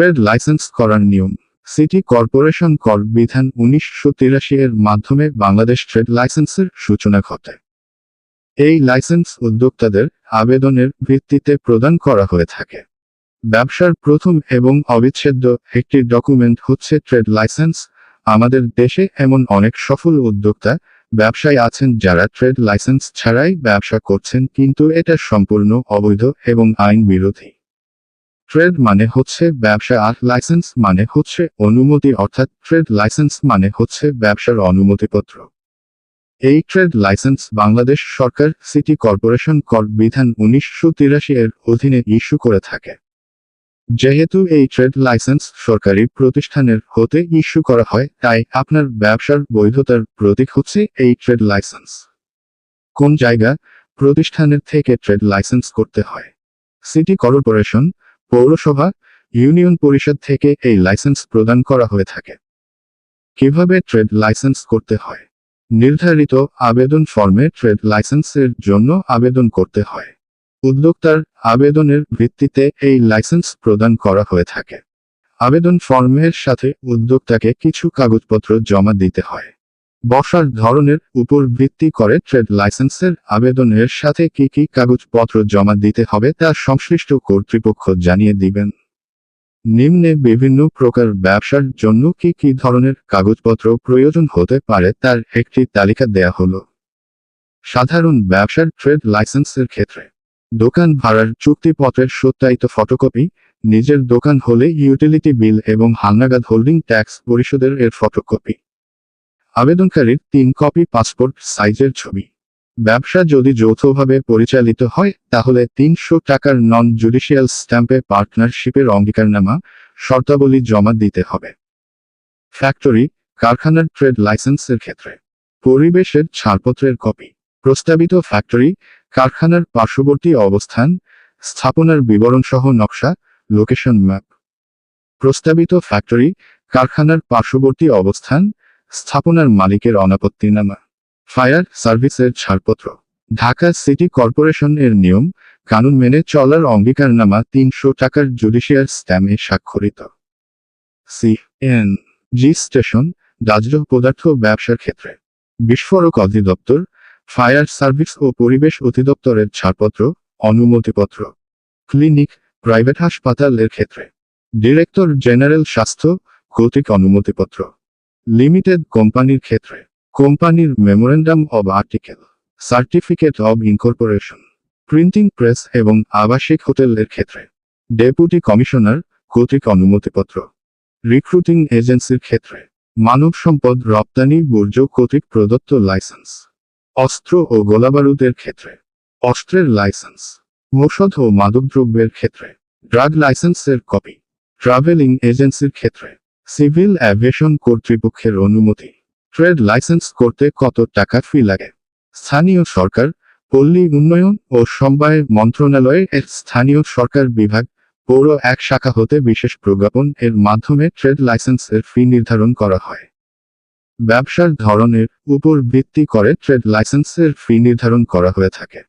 Trade licence করার নিয়ম। City corporation কর বিধান উনিশশো তিরাশি এর মাধ্যমে বাংলাদেশ ট্রেড লাইসেন্সের সূচনা ঘটে। এই লাইসেন্স উদ্যোক্তাদের আবেদনের ভিত্তিতে প্রদান করা হয়ে থাকে। ব্যবসার প্রথম এবং অবিচ্ছেদ্য একটি ডকুমেন্ট হচ্ছে ট্রেড লাইসেন্স। আমাদের দেশে এমন অনেক সফল উদ্যোক্তা, ব্যবসায়ী আছেন যারা ট্রেড লাইসেন্স ছাড়াই ব্যবসা করছেন, কিন্তু এটা সম্পূর্ণ অবৈধ এবং আইন বিরোধী। ট্রেড মানে হচ্ছে ব্যবসা আর লাইসেন্স মানে হচ্ছে অনুমতি অর্থাৎ ট্রেড লাইসেন্স মানে হচ্ছে ব্যবসার অনুমতিপত্র। এই ট্রেড লাইসেন্স বাংলাদেশ সরকার সিটি কর্পোরেশন কর বিধান উনিশশো তিরাশি এর অধীনে ইস্যু করে থাকে। যেহেতু এই ট্রেড লাইসেন্স সরকারি প্রতিষ্ঠানের হতে ইস্যু করা হয়, তাই আপনার ব্যবসার বৈধতার প্রতীক হচ্ছে এই ট্রেড লাইসেন্স। কোন জায়গা প্রতিষ্ঠানের থেকে ট্রেড লাইসেন্স করতে হয়? সিটি কর্পোরেশন পৌরসভা, ইউনিয়ন পরিষদ থেকে এই লাইসেন্স প্রদান করা হয়ে থাকে। কীভাবে ট্রেড লাইসেন্স করতে হয়? নির্ধারিত আবেদন ফর্মে ট্রেড লাইসেন্সের জন্য আবেদন করতে হয়। উদ্যোক্তার আবেদনের ভিত্তিতে এই লাইসেন্স প্রদান করা হয়ে থাকে। আবেদন ফর্মের সাথে উদ্যোক্তাকে কিছু কাগজপত্র জমা দিতে হয়। বসার ধরনের উপর ভিত্তি করে ট্রেড লাইসেন্সের আবেদনের সাথে কি কি কাগজপত্র জমা দিতে হবে তা সংশ্লিষ্ট কর্তৃপক্ষ জানিয়ে দিবেন। নিম্নে বিভিন্ন প্রকার ব্যবসার জন্য কি কি ধরনের কাগজপত্র প্রয়োজন হতে পারে তার একটি তালিকা দেয়া হলো। সাধারণ ব্যবসার ট্রেড লাইসেন্সের ক্ষেত্রে দোকান ভাড়ার চুক্তিপত্রের সত্যায়িত ফটোকপি, নিজের দোকান হলে ইউটিলিটি বিল এবং হালনাগাদ হোল্ডিং ট্যাক্স পরিশোধের এর ফটোকপি। আবেদনকারীর তিন কপি পাসপোর্ট সাইজের ছবি। ব্যবসা যদি যৌথভাবে পরিচালিত হয়, তাহলে তিনশো টাকার নন জুডিশিয়াল স্ট্যাম্পে পার্টনারশিপের অঙ্গীকারনামা, শর্তাবলী জমা দিতে হবে। ফ্যাক্টরি কারখানার ট্রেড লাইসেন্সের ক্ষেত্রে। পরিবেশের ছাড়পত্রের কপি। প্রস্তাবিত ফ্যাক্টরি কারখানার পার্শ্ববর্তী অবস্থান, স্থাপনার বিবরণসহ নকশা লোকেশন ম্যাপ প্রস্তাবিত ফ্যাক্টরি কারখানার পার্শ্ববর্তী অবস্থান স্থাপনার মালিকের অনাপত্তিনামা ফায়ার সার্ভিসের ছাড়পত্র। ঢাকা সিটি কর্পোরেশন এর নিয়ম, কানুন মেনে চলার অঙ্গীকারনামা তিনশো টাকার জুডিশিয়াল স্ট্যামে স্বাক্ষরিত। সি এন জি স্টেশন দাহ্য পদার্থ ব্যবসার ক্ষেত্রে। বিস্ফোরক অধিদপ্তর, ফায়ার সার্ভিস ও পরিবেশ অধিদপ্তরের ছাড়পত্র, অনুমতিপত্র। ক্লিনিক, প্রাইভেট হাসপাতালের ক্ষেত্রে। ডিরেক্টর জেনারেল স্বাস্থ্য কর্তৃক অনুমতিপত্র। লিমিটেড কোম্পানির ক্ষেত্রে, কোম্পানির memorandum of article certificate of incorporation printing press এবং আবাসিক হোটেলের ক্ষেত্রে ডেপুটি কমিশনার কর্তৃক অনুমতিপত্র রিক্রুটিং এজেন্সির ক্ষেত্রে, মানব সম্পদ রপ্তানি বর্জ্য কর্তৃক প্রদত্ত লাইসেন্স, অস্ত্র ও গোলাবারুদের ক্ষেত্রে, অস্ত্রের লাইসেন্স, ঔষধ ও মাদকদ্রব্যের ক্ষেত্রে, ড্রাগ লাইসেন্সের কপি, ট্রাভেলিং এজেন্সির ক্ষেত্রে সিভিল অ্যাভিয়েশন কর্তৃপক্ষের অনুমতি। ট্রেড লাইসেন্স করতে কত টাকা ফি লাগে? স্থানীয় সরকার, পল্লী উন্নয়ন ও সমবায় মন্ত্রণালয়ের এর স্থানীয় সরকার বিভাগ, পৌর এক শাখা হতে বিশেষ প্রজ্ঞাপন এর মাধ্যমে ট্রেড লাইসেন্স এর ফি নির্ধারণ করা হয়। ব্যবসার ধরনের উপর ভিত্তি করে ট্রেড লাইসেন্সের ফি নির্ধারণ করা হয়ে থাকে।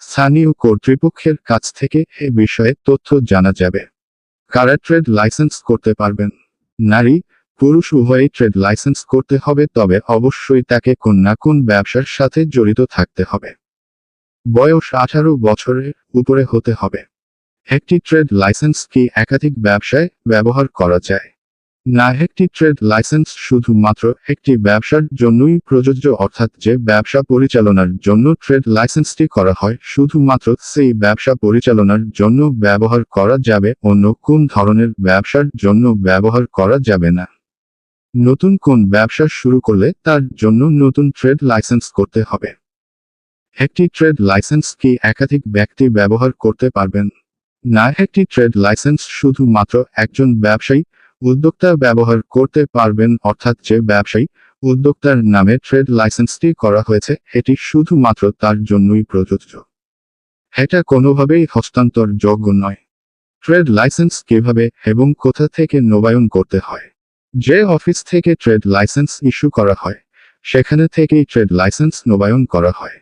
স্থানীয় কর্তৃপক্ষের কাছ থেকে এ বিষয়ে তথ্য জানা যাবে। কারা ট্রেড লাইসেন্স করতে পারবেন? নারী, পুরুষ উভয়ই ট্রেড লাইসেন্স করতে হবে, তবে অবশ্যই তাকে কোন না কোন ব্যবসার সাথে জড়িত থাকতে হবে। বয়স আঠারো বছরের উপরে হতে হবে। একটি ট্রেড লাইসেন্স কি একাধিক ব্যবসায় ব্যবহার করা যায়? না একটি ট্রেড লাইসেন্স শুধুমাত্র একটি ব্যবসার জন্যই প্রযোজ্য, অর্থাৎ যে ব্যবসা পরিচালনার জন্য ট্রেড লাইসেন্সটি করা হয়, শুধুমাত্র সেই ব্যবসা পরিচালনার জন্য ব্যবহার করা যাবে, অন্য কোন ধরনের ব্যবসার জন্য ব্যবহার করা যাবে না। নতুন কোন ব্যবসা শুরু করলে তার জন্য নতুন ট্রেড লাইসেন্স করতে হবে। একটি ট্রেড লাইসেন্স কি একাধিক ব্যক্তি ব্যবহার করতে পারবেন? না একটি ট্রেড লাইসেন্স শুধুমাত্র একজন ব্যবসায়ী উদ্যোক্তা ব্যবহার করতে পারবেন অর্থাৎ যে ব্যবসায়ী উদ্যোক্তার নামে ট্রেড লাইসেন্সটি করা হয়েছে, এটি শুধুমাত্র তার জন্যই প্রযোজ্য। এটা কোনোভাবেই হস্তান্তরযোগ্য নয়। ট্রেড লাইসেন্স কীভাবে এবং কোথা থেকে নবায়ন করতে হয়? যে অফিস থেকে ট্রেড লাইসেন্স ইস্যু করা হয়, সেখানে থেকেই ট্রেড লাইসেন্স নবায়ন করা হয়।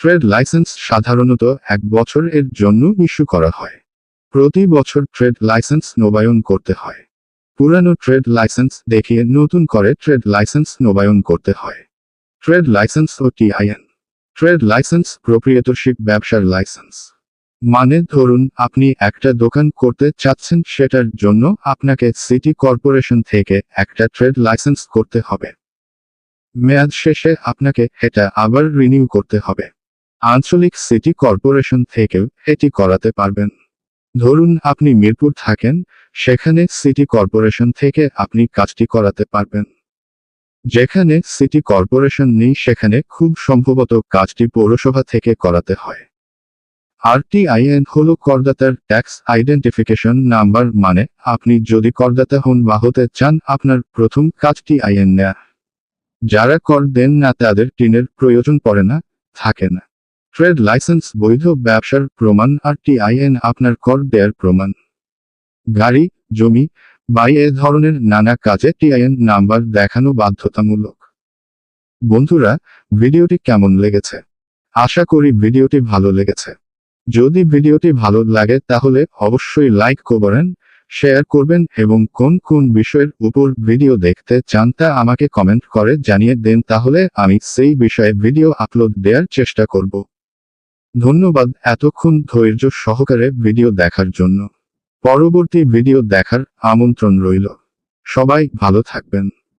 ট্রেড লাইসেন্স সাধারণত এক বছর এর জন্য ইস্যু করা হয়। প্রতি বছর ট্রেড লাইসেন্স নবায়ন করতে হয়। পুরানো ট্রেড লাইসেন্স দেখিয়ে নতুন করে ট্রেড লাইসেন্স নবায়ন করতে হয়। ট্রেড লাইসেন্স ও টিআইএন ট্রেড লাইসেন্স প্রোপ্রিয়েটরশিপ ব্যবসার লাইসেন্স। মানে ধরুন, আপনি একটা দোকান করতে চাচ্ছেন, সেটার জন্য আপনাকে সিটি কর্পোরেশন থেকে একটা ট্রেড লাইসেন্স করতে হবে। মেয়াদ শেষে আপনাকে এটা আবার রিনিউ করতে হবে। আঞ্চলিক সিটি কর্পোরেশন থেকেও এটি করাতে পারবেন। ধরুন আপনি মিরপুর থাকেন, সেখানে সিটি কর্পোরেশন থেকে আপনি কাজটি করাতে পারবেন। যেখানে সিটি কর্পোরেশন নেই, সেখানে খুব সম্ভবত কাজটি পৌরসভা থেকে করাতে হয়। আরটিআইএন হল করদাতার ট্যাক্স আইডেন্টিফিকেশন নাম্বার মানে আপনি যদি করদাতা হন বা হতে চান, আপনার প্রথম কাজটি আইএন নেয়া। যারা কর দেন না, তাদের টিনের প্রয়োজন পড়ে না, থাকে না। ট্রেড লাইসেন্স, বৈধ ব্যবসার প্রমাণ, আর টিআইএন আপনার কর দেয়ার প্রমাণ। গাড়ি, জমি, বা এ ধরনের নানা কাজে টিআইএন নাম্বার দেখানো বাধ্যতামূলক। বন্ধুরা, ভিডিওটি কেমন লেগেছে? আশা করি ভিডিওটি ভালো লেগেছে। যদি ভিডিওটি ভালো লাগে, তাহলে অবশ্যই লাইক করবেন শেয়ার করবেন এবং কোন কোন বিষয়ের উপর ভিডিও দেখতে চান তা আমাকে কমেন্ট করে জানিয়ে দেন, তাহলে আমি সেই বিষয়ে ভিডিও আপলোড দেওয়ার চেষ্টা করব। ধন্যবাদ এতক্ষণ ধৈর্য সহকারে ভিডিও দেখার জন্য। পরবর্তী ভিডিও দেখার আমন্ত্রণ রইল। সবাই ভালো থাকবেন।